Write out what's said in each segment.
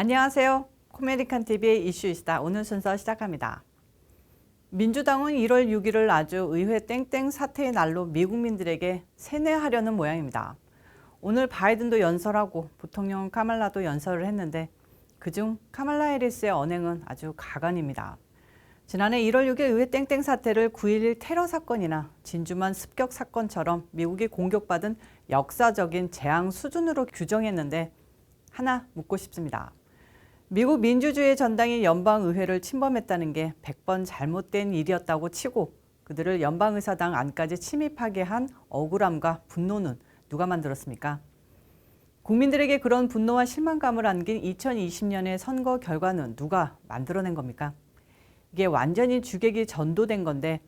안녕하세요. 코메디칸 TV의 이슈이스타 오늘 순서 시작합니다. 민주당은 1월 6일을 아주 의회 땡땡 사태의 날로 미국민들에게 세뇌하려는 모양입니다. 오늘 바이든도 연설하고 부통령 카말라도 연설을 했는데 그중 카말라 해리스의 언행은 아주 가관입니다. 지난해 1월 6일 의회 땡땡 사태를 9.11 테러 사건이나 진주만 습격 사건처럼 미국이 공격받은 역사적인 재앙 수준으로 규정했는데 하나 묻고 싶습니다. 미국 민주주의 전당이 연방의회를 침범했다는 게 100번 잘못된 일이었다고 치고 그들을 연방의사당 안까지 침입하게 한 억울함과 분노는 누가 만들었습니까? 국민들에게 그런 분노와 실망감을 안긴 2020년의 선거 결과는 누가 만들어낸 겁니까? 이게 완전히 주객이 전도된 건데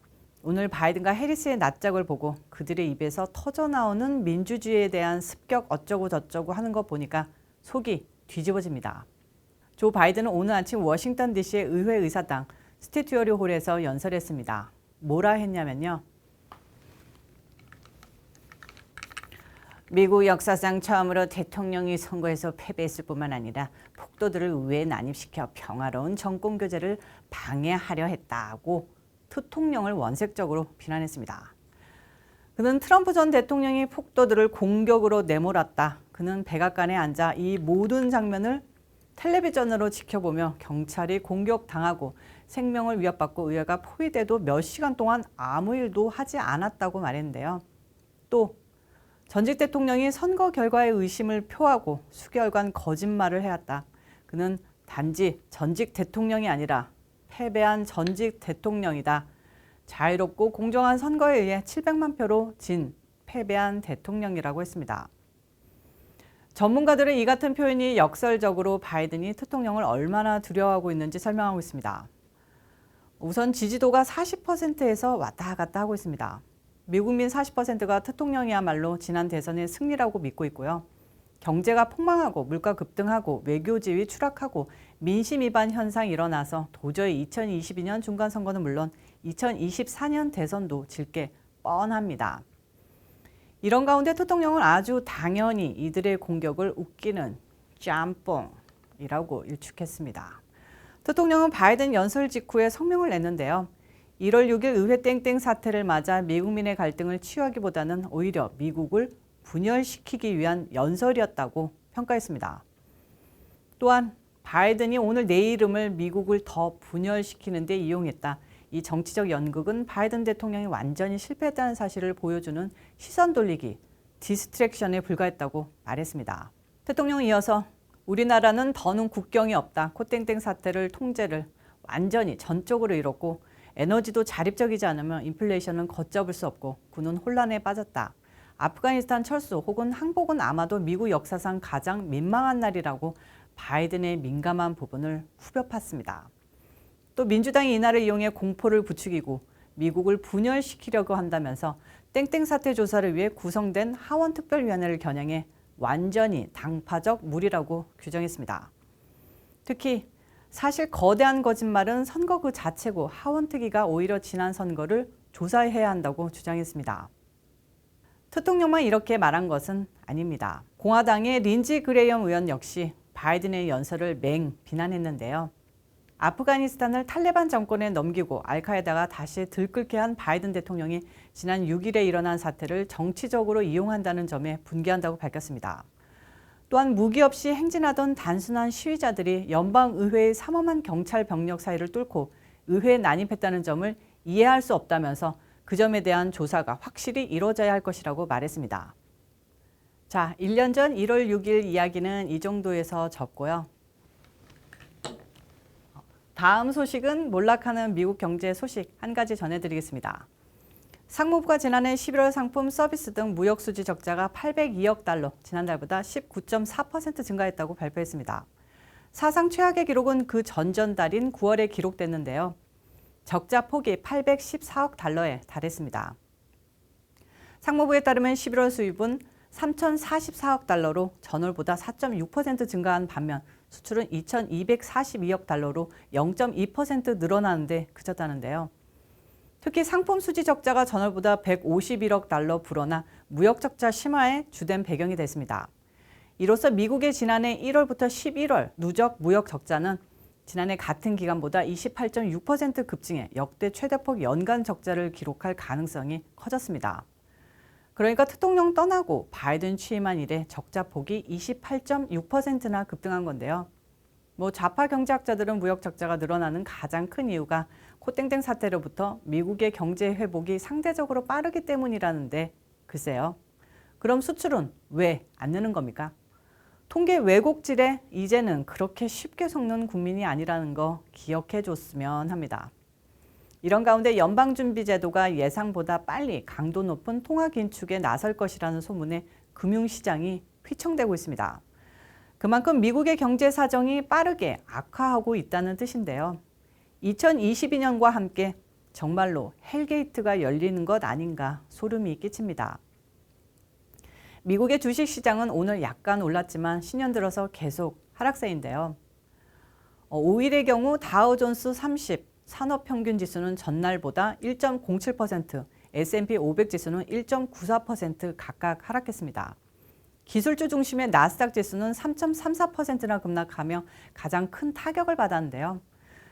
오늘 바이든과 해리스의 낯짝을 보고 그들의 입에서 터져 나오는 민주주의에 대한 습격 어쩌고 저쩌고 하는 거 보니까 속이 뒤집어집니다. 조 바이든은 오늘 아침 워싱턴 DC의 의회 의사당 스티튜어리 홀에서 연설했습니다. 뭐라 했냐면요. 미국 역사상 처음으로 대통령이 선거에서 패배했을 뿐만 아니라 폭도들을 의회에 난입시켜 평화로운 정권 교제를 방해하려 했다고 대통령을 원색적으로 비난했습니다. 그는 트럼프 전 대통령이 폭도들을 공격으로 내몰았다. 그는 백악관에 앉아 이 모든 장면을 텔레비전으로 지켜보며 경찰이 공격당하고 생명을 위협받고 의회가 포위돼도 몇 시간 동안 아무 일도 하지 않았다고 말했는데요. 또 전직 대통령이 선거 결과에 의심을 표하고 수개월간 거짓말을 해왔다. 그는 단지 전직 대통령이 아니라 패배한 전직 대통령이다. 자유롭고 공정한 선거에 의해 700만 표로 진 패배한 대통령이라고 했습니다. 전문가들은 이 같은 표현이 역설적으로 바이든이 대통령을 얼마나 두려워하고 있는지 설명하고 있습니다. 우선 지지도가 40%에서 왔다 갔다 하고 있습니다. 미국민 40%가 대통령이야말로 지난 대선의 승리라고 믿고 있고요. 경제가 폭망하고 물가 급등하고 외교 지위 추락하고 민심 위반 현상이 일어나서 도저히 2022년 중간 선거는 물론 2024년 대선도 질 게 뻔합니다. 이런 가운데 대통령은 아주 당연히 이들의 공격을 웃기는 짬뽕이라고 일축했습니다. 대통령은 바이든 연설 직후에 성명을 냈는데요. 1월 6일 의회 땡땡 사태를 맞아 미국민의 갈등을 치유하기보다는 오히려 미국을 분열시키기 위한 연설이었다고 평가했습니다. 또한 바이든이 오늘 내 이름을 미국을 더 분열시키는 데 이용했다. 이 정치적 연극은 바이든 대통령이 완전히 실패했다는 사실을 보여주는 시선 돌리기, 디스트랙션에 불과했다고 말했습니다. 대통령은 이어서 우리나라는 더는 국경이 없다. 코땡땡 사태를 통제를 완전히 전적으로 잃었고 에너지도 자립적이지 않으면 인플레이션은 걷잡을 수 없고 군은 혼란에 빠졌다. 아프가니스탄 철수 혹은 항복은 아마도 미국 역사상 가장 민망한 날이라고 바이든의 민감한 부분을 후벼 팠습니다. 또 민주당이 이날을 이용해 공포를 부추기고 미국을 분열시키려고 한다면서 땡땡 사태 조사를 위해 구성된 하원 특별위원회를 겨냥해 완전히 당파적 무리라고 규정했습니다. 특히 사실 거대한 거짓말은 선거 그 자체고 하원 특위가 오히려 지난 선거를 조사해야 한다고 주장했습니다. 대통령만 이렇게 말한 것은 아닙니다. 공화당의 린지 그레이엄 의원 역시 바이든의 연설을 맹 비난했는데요. 아프가니스탄을 탈레반 정권에 넘기고 알카에다가 다시 들끓게 한 바이든 대통령이 지난 6일에 일어난 사태를 정치적으로 이용한다는 점에 분개한다고 밝혔습니다. 또한 무기 없이 행진하던 단순한 시위자들이 연방의회의 삼엄한 경찰 병력 사이를 뚫고 의회에 난입했다는 점을 이해할 수 없다면서 그 점에 대한 조사가 확실히 이루어져야 할 것이라고 말했습니다. 자, 1년 전 1월 6일 이야기는 이 정도에서 접고요. 다음 소식은 몰락하는 미국 경제 소식 한 가지 전해드리겠습니다. 상무부가 지난해 11월 상품 서비스 등 무역 수지 적자가 802억 달러, 지난달보다 19.4% 증가했다고 발표했습니다. 사상 최악의 기록은 그 전전달인 9월에 기록됐는데요. 적자 폭이 814억 달러에 달했습니다. 상무부에 따르면 11월 수입은 3,044억 달러로 전월보다 4.6% 증가한 반면 수출은 2,242억 달러로 0.2% 늘어나는데 그쳤다는데요. 특히 상품 수지 적자가 전월보다 151억 달러 불어나 무역 적자 심화에 주된 배경이 됐습니다. 이로써 미국의 지난해 1월부터 11월 누적 무역 적자는 지난해 같은 기간보다 28.6% 급증해 역대 최대폭 연간 적자를 기록할 가능성이 커졌습니다. 그러니까 특동령 떠나고 바이든 취임한 이래 적자 폭이 28.6%나 급등한 건데요. 뭐 좌파 경제학자들은 무역 적자가 늘어나는 가장 큰 이유가 코땡땡 사태로부터 미국의 경제 회복이 상대적으로 빠르기 때문이라는데 글쎄요. 그럼 수출은 왜 안 느는 겁니까? 통계 왜곡질에 이제는 그렇게 쉽게 속는 국민이 아니라는 거 기억해 줬으면 합니다. 이런 가운데 연방준비제도가 예상보다 빨리 강도 높은 통화 긴축에 나설 것이라는 소문에 금융시장이 휘청대고 있습니다. 그만큼 미국의 경제 사정이 빠르게 악화하고 있다는 뜻인데요. 2022년과 함께 정말로 헬게이트가 열리는 것 아닌가 소름이 끼칩니다. 미국의 주식 시장은 오늘 약간 올랐지만 신년 들어서 계속 하락세인데요. 5일의 경우 다우존스 30 산업 평균 지수는 전날보다 1.07%, S&P 500 지수는 1.94% 각각 하락했습니다. 기술주 중심의 나스닥 지수는 3.34%나 급락하며 가장 큰 타격을 받았는데요.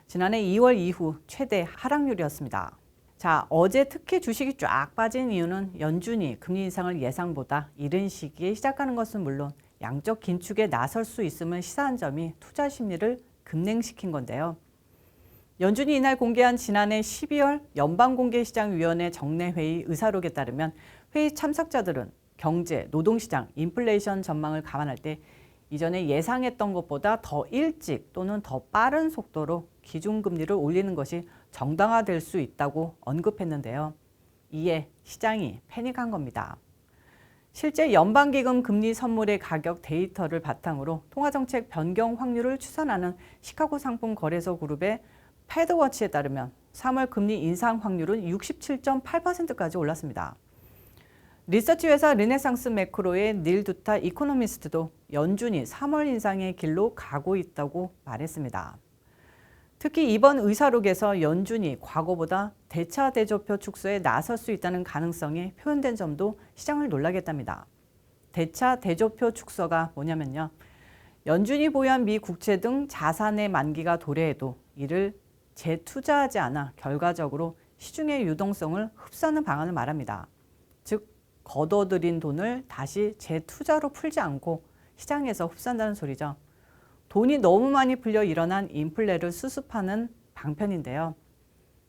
지난해 2월 이후 최대 하락률이었습니다. 자, 어제 특히 주식이 쫙 빠진 이유는 연준이 금리 인상을 예상보다 이른 시기에 시작하는 것은 물론 양적 긴축에 나설 수 있음을 시사한 점이 투자 심리를 급냉시킨 건데요. 연준이 이날 공개한 지난해 12월 연방공개시장위원회 정례회의 의사록에 따르면 회의 참석자들은 경제, 노동시장, 인플레이션 전망을 감안할 때 이전에 예상했던 것보다 더 일찍 또는 더 빠른 속도로 기준금리를 올리는 것이 정당화될 수 있다고 언급했는데요. 이에 시장이 패닉한 겁니다. 실제 연방기금 금리 선물의 가격 데이터를 바탕으로 통화정책 변경 확률을 추산하는 시카고 상품 거래소 그룹의 패드워치에 따르면 3월 금리 인상 확률은 67.8%까지 올랐습니다. 리서치 회사 르네상스 매크로의 닐 두타 이코노미스트도 연준이 3월 인상의 길로 가고 있다고 말했습니다. 특히 이번 의사록에서 연준이 과거보다 대차 대조표 축소에 나설 수 있다는 가능성이 표현된 점도 시장을 놀라게 했답니다. 대차 대조표 축소가 뭐냐면요. 연준이 보유한 미 국채 등 자산의 만기가 도래해도 이를 재투자하지 않아 결과적으로 시중의 유동성을 흡수하는 방안을 말합니다. 즉 걷어들인 돈을 다시 재투자로 풀지 않고 시장에서 흡수한다는 소리죠. 돈이 너무 많이 풀려 일어난 인플레를 수습하는 방편인데요.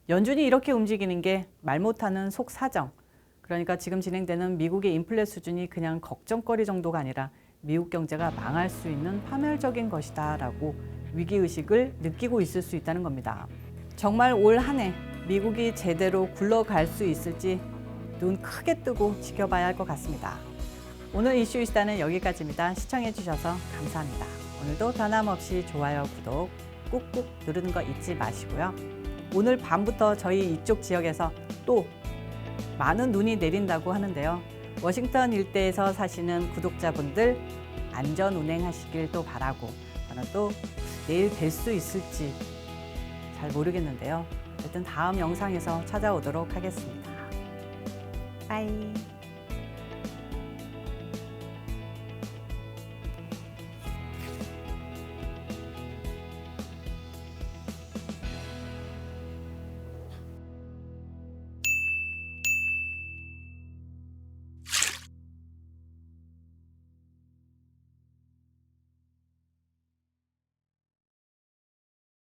연준이 이렇게 움직이는 게 말 못하는 속 사정. 그러니까 지금 진행되는 미국의 인플레 수준이 그냥 걱정거리 정도가 아니라 미국 경제가 망할 수 있는 파멸적인 것이다라고 위기의식을 느끼고 있을 수 있다는 겁니다. 정말 올 한 해 미국이 제대로 굴러갈 수 있을지 눈 크게 뜨고 지켜봐야 할 것 같습니다. 오늘 이슈 이스타는 여기까지입니다. 시청해주셔서 감사합니다. 오늘도 변함없이 좋아요, 구독 꾹꾹 누르는 거 잊지 마시고요. 오늘 밤부터 저희 이쪽 지역에서 또 많은 눈이 내린다고 하는데요. 워싱턴 일대에서 사시는 구독자분들 안전 운행하시길 또 바라고 저는 또 내일 뵐 수 있을지 잘 모르겠는데요. 어쨌든 다음 영상에서 찾아오도록 하겠습니다. 빠이.